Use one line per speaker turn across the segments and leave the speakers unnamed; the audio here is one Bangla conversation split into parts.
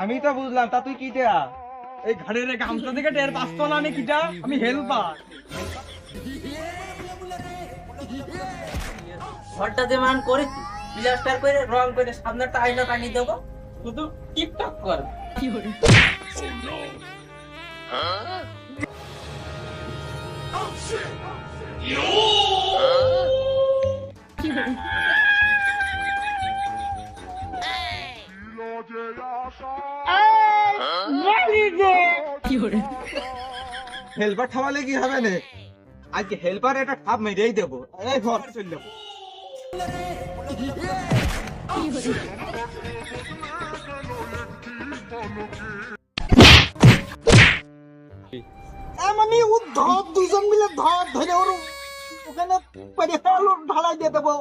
আমি তো বুঝলাম তা তুই কি দেয়া এই ঘাড়ের গামছা থেকে টের পাচ্ছ না আমি কিটা? আমি হেল্পার
ঘরটা যে মান করেছি প্লাস্টার করে রং করে সামনেটা আইনা টানিয়ে দেবো। শুধু টিকটক কর।
হেল্পার কি হবে না? আজকে হেল্পার এটা ঠাপ মেরেই দেবো। এই ঘর চলে যাব।
এমনি ও ধর দুজন মিলে ধর ধরে ওর ওখানে পেরে ঢালাই দিয়ে দেবো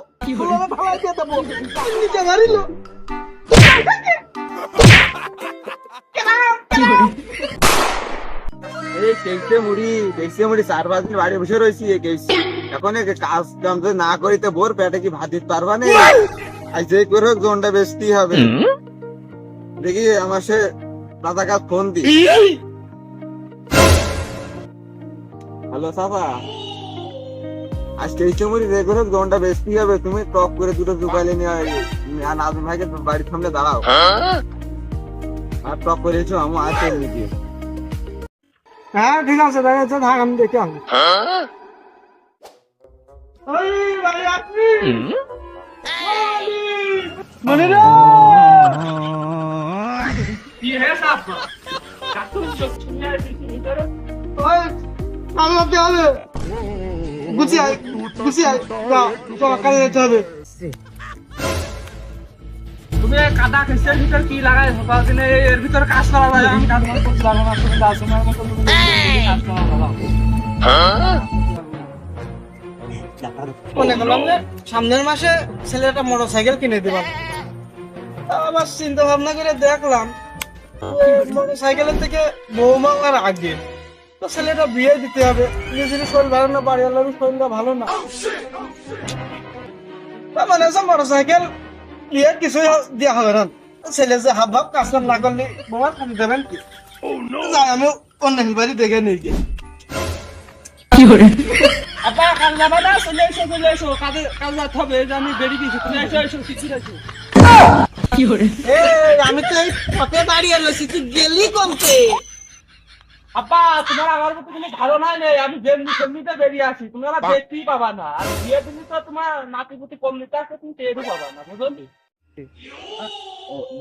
ঢালাই দিয়ে দেবো। নিচে মারিল
মুড়ি মুড়ি চার পাঁচ দিন বাড়ি বসে রয়েছি এখন কাজ কাম যদি না করিতে বোর পেটে কি ভাত দিতে পারবা না? যে করে হোক জোনটা হবে। দেখি আমার সে দাদা কাজ ফোন দি হ্যালো সাফা? আজ কেইসে মুড়ি যে করে হোক জোনটা বেচতে হবে। তুমি টপ করে দুটো জুগাইলে নিয়ে। আর নাজম ভাইকে বাড়ির সামনে দাঁড়াও। আর টপ করেছ আমি আছে নিজে
হ্যাঁ ঠিক আছে দেখা যাচ্ছে থাক আমি দেখে আসব। গুছিয়ে গুছিয়ে কাজে যেতে হবে।
এর ভিতর কাজ
মনে সামনের মাসে ছেলেটা মোটর সাইকেল কিনে দিলাম আবার চিন্তা ভাবনা করে দেখলাম মোটর সাইকেলের থেকে বৌমার আগে। তো ছেলেটা বিয়ে দিতে হবে, নিজের শরীর ভালো না বাড়িওয়ালার শরীরটা ভালো না। মানে মোটর সাইকেল বিয়ে কিছুই দেওয়া হবে না। ছেলে যে হাব ভাব কাজ না করলে বৌমা খালি দেবেন কি? যাই আমি অন্য বাড়ি দেখে নিয়ে গিয়ে।
আপা কাল যাবা না? চলে এসো চলে এসো। কাজে কাজ যাতে হবে আমি বেরিয়ে দিয়েছি তুমি এসো এসো শিখি এসো
এই, আমি তো এই পথে দাঁড়িয়ে রয়েছি তুই গেলি কমতে
আপা তোমার আমার মতো কোনো ধারণাই নেই। আমি যেমনি সেমনিতে বেরিয়ে আসি। তুমি দেখতেই পাবা না। আর বিয়ে তো তোমার নাতি পুতি কম নিতে আসে তুমি টেরও পাবা না বুঝলি?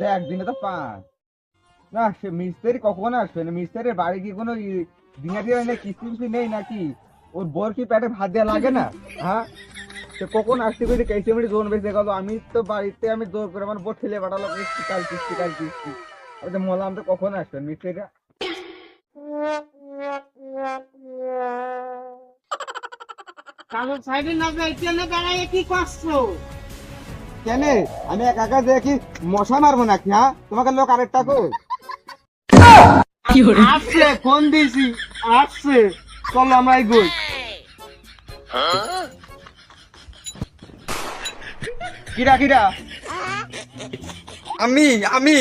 দেখ দিনে তো পাঁচ। না সে মিস্ত্রি কখন আসবে না। মিস্ত্রির বাড়ি কি কোনো দিনে কিস্তি কিস্তি নেই নাকি? ওর বোর কি পেটে ভাত দেওয়া লাগে না? হ্যাঁ? সে কখন আসতে করে কেসে মিনিট জোন বেঁচে গেল। আমি তো বাড়িতে আমি জোর করে আমার বোর ঠেলে পাঠালো কিস্তি কাল কিস্তি কাল কিস্তি। ওই যে মোলাম তো কখন আসবেন মিস্ত্রিটা
কাগজ সাইডে না যাইতে না দাঁড়ায় কি করছ
কেন? আমি একা একা দেখি মশা মারবো নাকি হ্যাঁ? তোমাকে লোক আরেকটা কো
আসছে ফোন দিয়েছি আসছে। চলো আমরা এগোই।
কিরা কিরা? আমি আমি।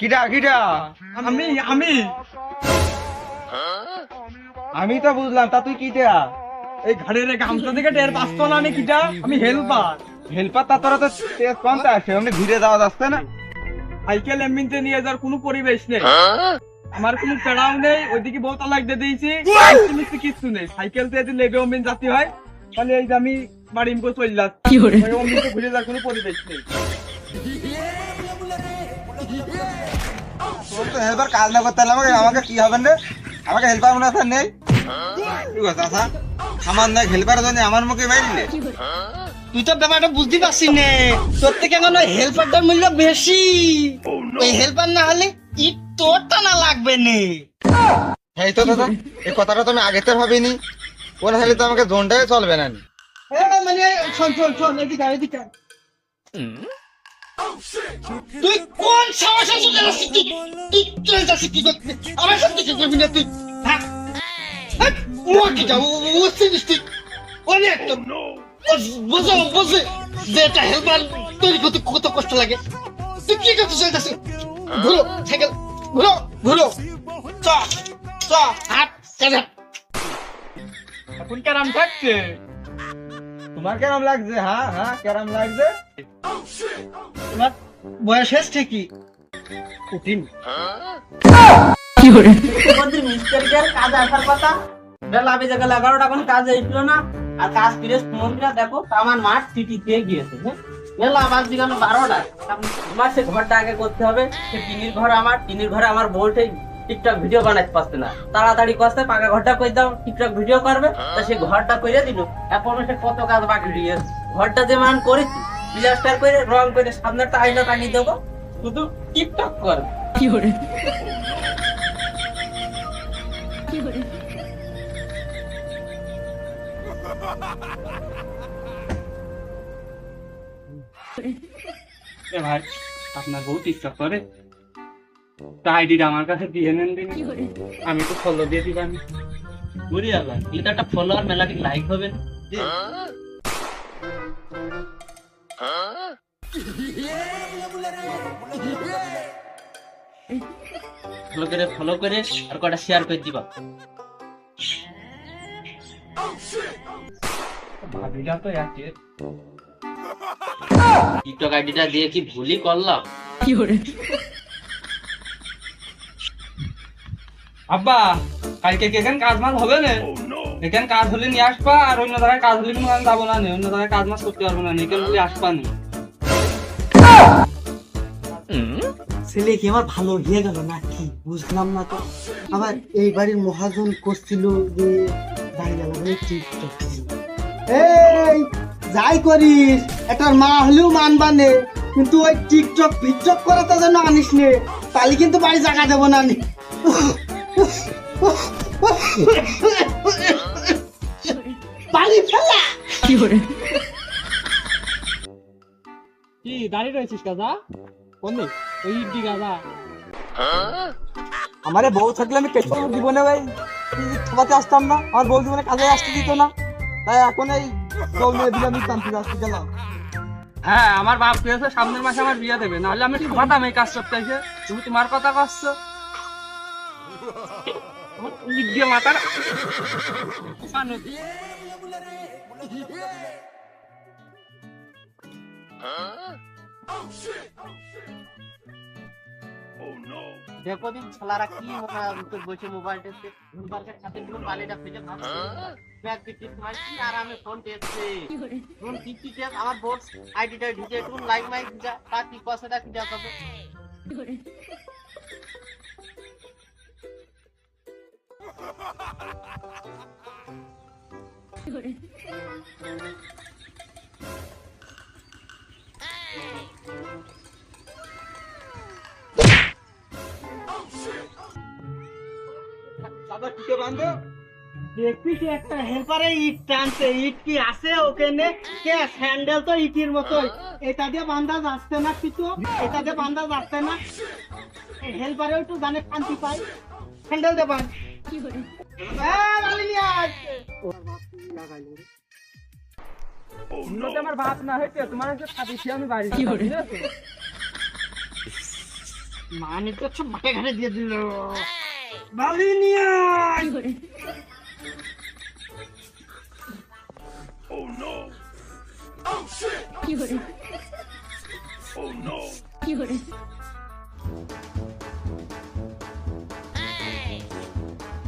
কিরা কিরা? আমি আমি। আমি তো বুঝলাম তা তুই কি দেয়া এই ঘাড়ের গামছা থেকে টের পাচ্ছ না আমি কিটা? আমি হেল্পার হেল্পার তা তোরা তো টের আসে এমনি যাচ্ছে না। সাইকেল এমনিতে নিয়ে যাওয়ার কোনো পরিবেশ নেই। আমার কোনো নেই ওইদিকে বহুত লাগ দিয়ে দিয়েছি মিষ্টি কিচ্ছু নেই। সাইকেল দিয়ে যদি লেগে অমিন জাতি হয় তাহলে এই যে আমি বাড়ি করে চলে যাচ্ছি। তো ঘুরে যাওয়ার কোনো পরিবেশ নেই। তোর তো হেল্পার কাজ না করতে আমাকে কি হবে রে আমাকে হেল্পার মনে হয় নেই। ঠিক আছে আচ্ছা আমার না হেল্পার জন্য আমার মুখে মারিলে।
তুই তো ব্যাপারটা বুঝতে পারছিস নে। তোর থেকে এখন হেল্পারটার মূল্য বেশি। ওই হেল্পার না হলে ইট তোর টানা লাগবে নে।
এই তো দাদা এই কথাটা তো আমি আগে তো ভাবিনি। ওরা হলে তো আমাকে জোনটাই চলবে না
মানে শোন শোন শোন এদিকে এদিকে তুই কোন সাহসে চলে যাচ্ছিস? তুই তুই চলে যাচ্ছিস কি করতে? আমার সাথে কি করবি না তুই? যাব বুঝছিস তুই অনেক তো বুঝো যে একটা হেল্পার তৈরি করতে কত কষ্ট লাগে তুই কি করতে চাইতেছিস ঘুরো সাইকেল ঘুরো ঘুরো চ চ হাট কাজে
এখন কেরাম থাকছে তোমার কেরাম লাগছে হ্যাঁ হ্যাঁ কেরাম লাগছে
তোমার বয়স হয়েছে কি কঠিন
তোমাদের মিস্ত্রিকে কাজ আসার কথা এগারোটা এখন কাজ এইছিল না। আর কাজ ফিরে মন্দিরা দেখো আমার মাঠ সিটি দিয়ে গিয়েছে হ্যাঁ? আমার বারোটা আমার সে ঘরটা আগে করতে হবে। সে টিনির ঘর আমার টিনির ঘরে আমার বউটাই টিকটক ভিডিও বানাইতে পারছে না। তাড়াতাড়ি করতে পাকা ঘরটা করে দাও টিকটক ভিডিও করবে। তা সেই ঘরটা করে দিল। এখন সে কত কাজ বাকি দিয়ে ঘরটা যে মান করেছি প্লাস্টার করে রং করে সামনেটা আইনা টাঙিয়ে দেবো। শুধু টিকটক করবে।
এ ভাই আপনার বউ টিকটক করে। তা আইডিটা আমার কাছে দিয়ে নেন দিন। আমি তো ফলো দিয়ে দিবান।
ঘুরি আবার এটা একটা ফলোয়ার মেলা ঠিক লাইক হবে? ফলো করে ফলো করে আর কটা শেয়ার করে দিবা।
ভাবিটা তো একে।
টিকটক আইডিটা দিয়ে কি ভুলই করলাম?
আব্বা কালকে কি এখানে কাজ মাছ হবে না? এখানে কাজ হলে নিয়ে আসবা আর অন্য জায়গায় কাজ হলে কিন্তু আমি যাব না নে। অন্য জায়গায় কাজ মাছ করতে পারব না। এখানে হলে আসবা না।
ছেলে কি আমার ভালো হয়ে গেল নাকি? বুঝলাম না তো। আবার এই বাড়ির মহাজন করছিল যে বাড়ি এই যাই করিস একটা মা হলেও মানবানে কিন্তু ওই টিকটক ফিকটক করাতে যেন আনিস নে তাহলে কিন্তু বাড়ি জায়গা দেবো না নি বাড়ি ফেলা।
কি দাঁড়িয়ে রয়েছিস কাজা কোন ওই ইডি কাজা আমারে বউ থাকলে আমি কেটে জীবনে ভাই। খাওয়াতে আসতাম না আমার বউ জীবনে কাজে আসতে দিত না। তাই এখন এই বউ নিয়ে দিলে আমি কান্তি আসতে গেলাম। হ্যাঁ আমার বাপ পেয়েছে সামনের মাসে আমার বিয়ে দেবে। নাহলে আমি খাতাম এই কাজ করতে এসে তুমি তোমার কথা করছ দিয়ে।
দেখো দিন ছেলারা কি মনে বসে মোবাইল টেপছে ঘুমপারকে সাথে পুরো বালিটা ফেটে ভাবছে। ব্যাগ টিপতে মারছি আর আমি ফোন টেপছে ফোন টিপতে টেপ আমার বোর্ড আইডিটা ঢুকে একটু লাইক মাইক যা তার কি পয়সাটা কি যা পাবে
দাদা টিকে বান্ধো
দেখবি কি একটা হেল্পারে ইট টানছে। ইট কি আছে ওখানে কে? স্যান্ডেল তো ইটির মতোই। এটা দিয়ে বান্ধা যাচ্ছে না কিছু? এটা দিয়ে বান্ধা যাচ্ছে না? হেল্পারে একটু জানে শান্তি পাই। স্যান্ডেল দে বান
আমার বাপ না হয়েছে তোমার আমি বাড়ি
মানে তো মাঠে ঘাটে দিয়ে দিল বালি নিয়ে আয়।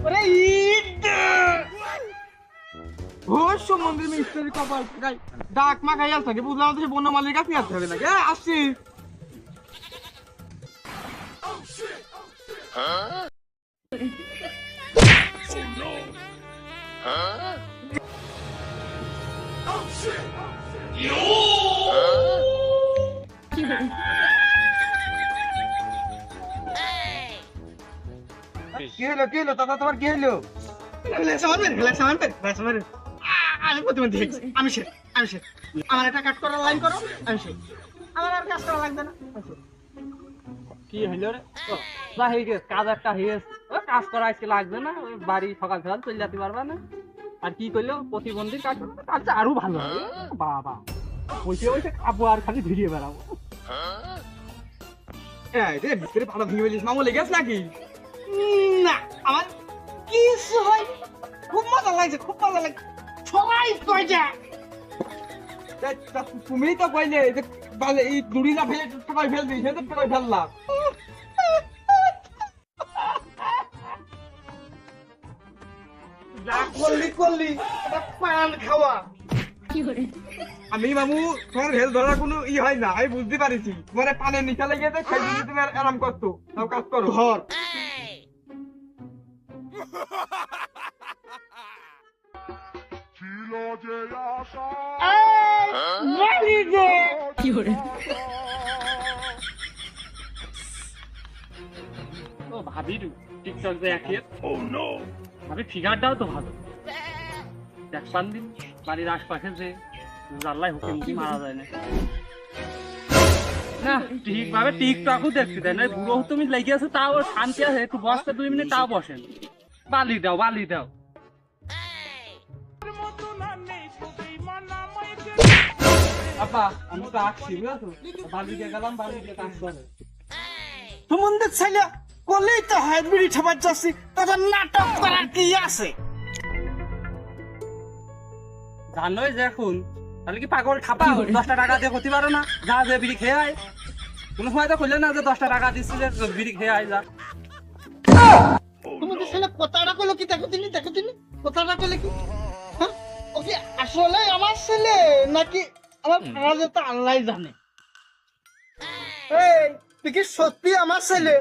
ওরে ইট।
অবশ্য মন্দির মিস্ত্রি কপাল গাই ডাক মা গাইয়াল থাকে বুঝলাম তো বন্য মালিক কাছে আসতে হবে নাকি? হ্যাঁ, কি হলো কি হলো? দাদা তোমার কি হলো?
রিল্যাক্স মারবেন রিল্যাক্স মারবেন রিল্যাক্স মারবেন। আ- আমি প্রতিবন্ধী আমি আমি শেষ। আমার একটা কাট করার লাইন করো, আমি শেষ। আমার আর কাজ করা লাগবে না, আমি।
কি হইল রে? ও, যা হয়ে গেছে কাজ একটা হয়ে গেছে ও, কাজ করা আজকে লাগবে না ওই বাড়ি সকাল সকাল চলে যেতে পারবা না। আর কি করল প্রতিবন্ধী কাজ কাজটা আরও ভালো হবে। বাবা। বসে বসে খাব আর খালি ভিড়িয়ে বেড়াবো।
এই রে ভিতরে ভালো ভেঙে বলিস মামু লেগেছ নাকি?
না আমার কিছু হয় খুব মজা লাগছে খুব মজা লাগছে। সবাই কয়টা?
তা- তা তুমি তো কইলে যে এই দড়িটা ফেলে ঠকাই ফেল দিই সেটা ঠকাই ফেললাম।
করলি? পান খাওয়া।
আমি মামু তোমার ভেল ধরার কোনো ই হয় না আমি বুঝতে পারিছি। তোমার পানের নিচে লেগে গেছে সেই জন্য তুমি আরাম করতো তাও কাজ করো।
ধর।
ও ভাবির টিকটক যে একই ভাবি ফিগারটাও তো ভালো। দিন বাড়ির আশপাশে যে জানলাই হুকি মুখি মারা যায় না না। দেখছি তাই না তুমি তাও শান্তি আছে। একটু দুই মিনিট, তাও বালি দাও বালি দাও।
তোমাদের ছেলে, করলেই তো বিড়ি ঠাবার যাচ্ছি। তোদের নাটক করার কি আছে?
জানোই দেখুন তাহলে কি পাগল খাপা দশটা টাকা দিয়ে করতে পারো না? যা যে বিড়ি খেয়ে আয়। কোনো সময় তো খুললে না যে দশটা টাকা দিচ্ছি যে বিড়ি খেয়ে আয় যা।
তোমাদের ছেলে কথাটা করল কি? দেখো তিনি দেখো তিনি। কথাটা কি? হ্যাঁ? ও কি আসলে আমার ছেলে? নাকি আমার ভাড়া তো আল্লাহ জানে। এই তুই কি সত্যি আমার ছেলে?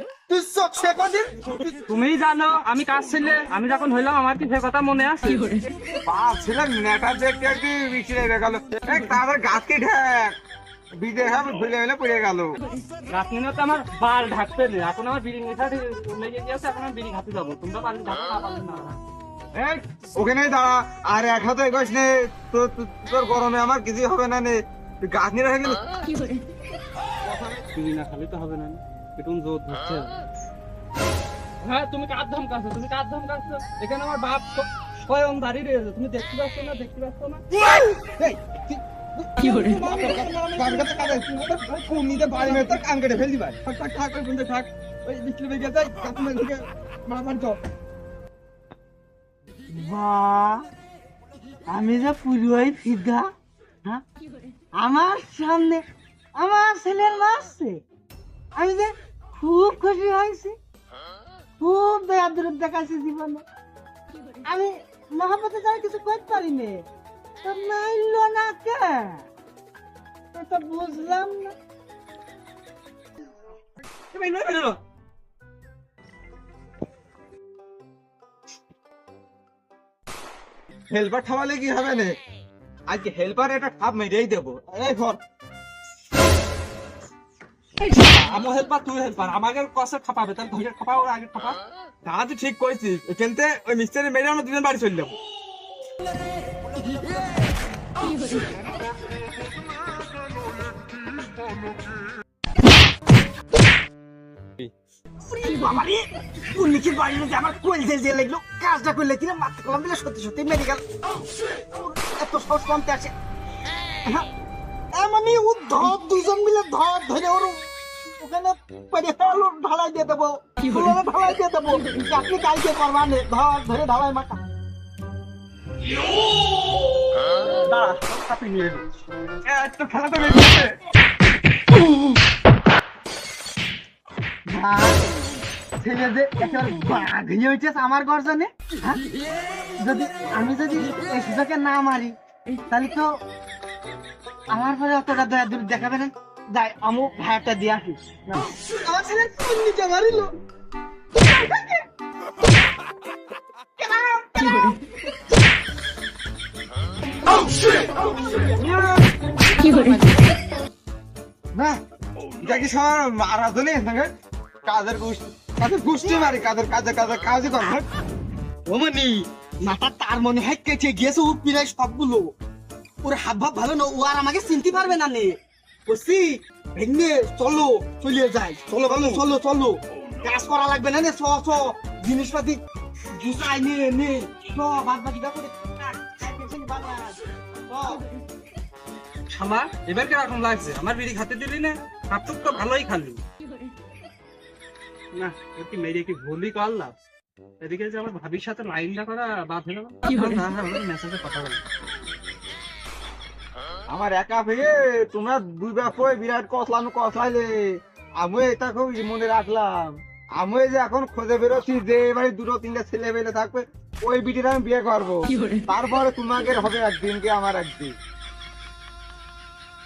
তুমিই জানো আমি কাজ ছিলে? আমি যখন হইলাম আমার কি সে কথা মনে আছে?
বাপ ছিলাম নেটা দেখতে একটু বিছিয়ে গেল? এই গাছ কি ঢেক? বিদেশ হবে ভুলে গেলে পড়ে গেল।
রাত তো আমার বার ঢাকতে নেই। এখন আমার বিড়ি নেশা লেগে গিয়েছে এখন আমি বিড়ি খাতে যাব। তোমরা পারলে ঢাকতে না পারলে না।
এই, ওখানেই দাঁড়া। আর এক হাতে এগোস নে তোর তোর- গরমে আমার কিছু হবে না নে। গাছ নিয়ে রেখে গেল
বিড়ি না খালি তো হবে না। একটু জোর ধরছে। হ্যাঁ তুমি কার ধাম কাছো তুমি কার ধাম কাছো এখানে আমার বাপ স্বয়ং দাঁড়িয়ে রয়েছে। তুমি দেখতে পাচ্ছ না দেখতে পাচ্ছ না?
কমিতে বাড়ি মেরে তোর কান কেটে ফেলদি ভাই থাক থাক থাক ওই বন্ধু থাক। ওই বিক্রি হয়ে গেছে গাছ মেরে থেকে চল
বাহ আমি যে পুরোই ফিদা হ্যাঁ? আমার সামনে আমার ছেলের মারছে আমি যে খুব খুশি হয়েছি। খুব দয়াদুর দেখাচ্ছি জীবনে। আমি মহাপতে যারা কিছু করতে পারিনি। তো না কে? এটা বুঝলাম না।
হেল্পার কি হবে না? আজকে হেল্পার একটা ঠাপ মেরেই দেবো। এই ধর।
আমার হেল্পার তুই হেল্পার আমাকে কষ্ট খাপাবে তাহলে ধরে খাপা ওর আগে খাপা।
তা তুই ঠিক করেছিস এখানতে ওই মিস্ত্রি মেরে আমরা দুজন বাড়ি চলে যাব।
উন্নিকির মধ্যে আমার কোয়েল জেল জেল লাগল। কাজটা করলে কিনা মাথা কলম দিলে সত্যি সত্যি মেডিকেল এত সহজ কমতে আছে। হ্যাঁ, এমনই ও ধর দুজন মিলে ধর ধরে ওর ওখানে পেরে ঢালাই দিয়ে দেবো। ফুলের ঢালাই দিয়ে দেবো। আপনি কালকে করবা নে ধর ধরে ঢালাই মাথা ছেলে যে আমার গর্জনে হ্যাঁ? যদি আমি যদি এই সুযোগে না মারি তাহলে তো আমার পরে অতটা দয়া দূর দেখাবে না।
কাজের কাজের মারি কাজের কর।
ওমানি মাথা তার মনে হয় কেটে গিয়েছে, ও সবগুলো। ওর হাব ভাব ভালো না, ও আর আমাকে চিনতে পারবে না নে। বুঝছি ভেঙে চলো চলিয়ে যাই। চলো ভালো চলো চলো। কাজ করা লাগবে না নে চ চ। জিনিসপাতি গুছাই নে নে। চ বাদ কাজ
শালা এবার কীরকম লাগছে? আমার বিড়ি খাতে দিলি না? কাতুক তো ভালোই খালি। না কি মেরে কি ভুলই করলাম? এদিকে যে আমার ভাবির সাথে লাইনটা করা বাদ হলো। না হ্যাঁ হ্যাঁ মেসেজে কথা বলি
আমার একা ভেঙে তোমরা দুই ব্যাপয় বিরাট কসলাম কসলাইলে। আমি এটা খুব মনে রাখলাম। আমি যে এখন খোঁজে বেরোচ্ছি যে এবারে দুটো তিনটা ছেলে পেলে থাকবে ওই বিটির আমি বিয়ে করব। তারপরে তোমাকে হবে একদিনকে আমার একদিন।